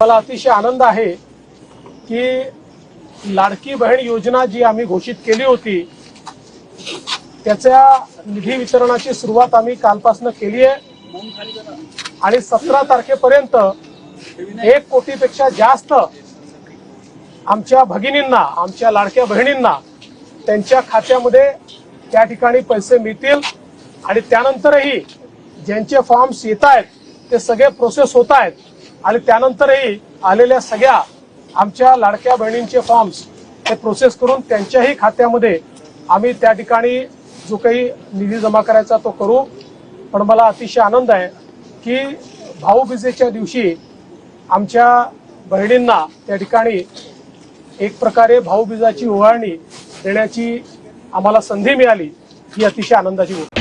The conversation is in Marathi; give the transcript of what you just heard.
मला अतिशय आनंद आहे की लाडकी बहीण योजना जी आम्ही घोषित केली होती त्याच्या निधी वितरणाची सुरुवात आम्ही कालपासून केली आहे. आणि सतरा तारखेपर्यंत एक कोटीपेक्षा जास्त आमच्या भगिनींना आमच्या लाडक्या बहिणींना त्यांच्या खात्यामध्ये त्या ठिकाणी पैसे मिळतील. आणि त्यानंतरही ज्यांचे फॉर्म्स येत आहेत ते सगळे प्रोसेस होत आहेत. आणि त्यानंतरही आलेल्या सगळ्या आमच्या लाडक्या बहिणींचे फॉर्म्स हे प्रोसेस करून त्यांच्याही खात्यामध्ये आम्ही त्या ठिकाणी जो काही निधी जमा करायचा तो करू. पण मला अतिशय आनंद आहे की भाऊबीजेच्या दिवशी आमच्या बहिणींना त्या ठिकाणी एक प्रकारे भाऊबीजाची ओवाळणी देण्याची आम्हाला संधी मिळाली ही अतिशय आनंदाची गोष्ट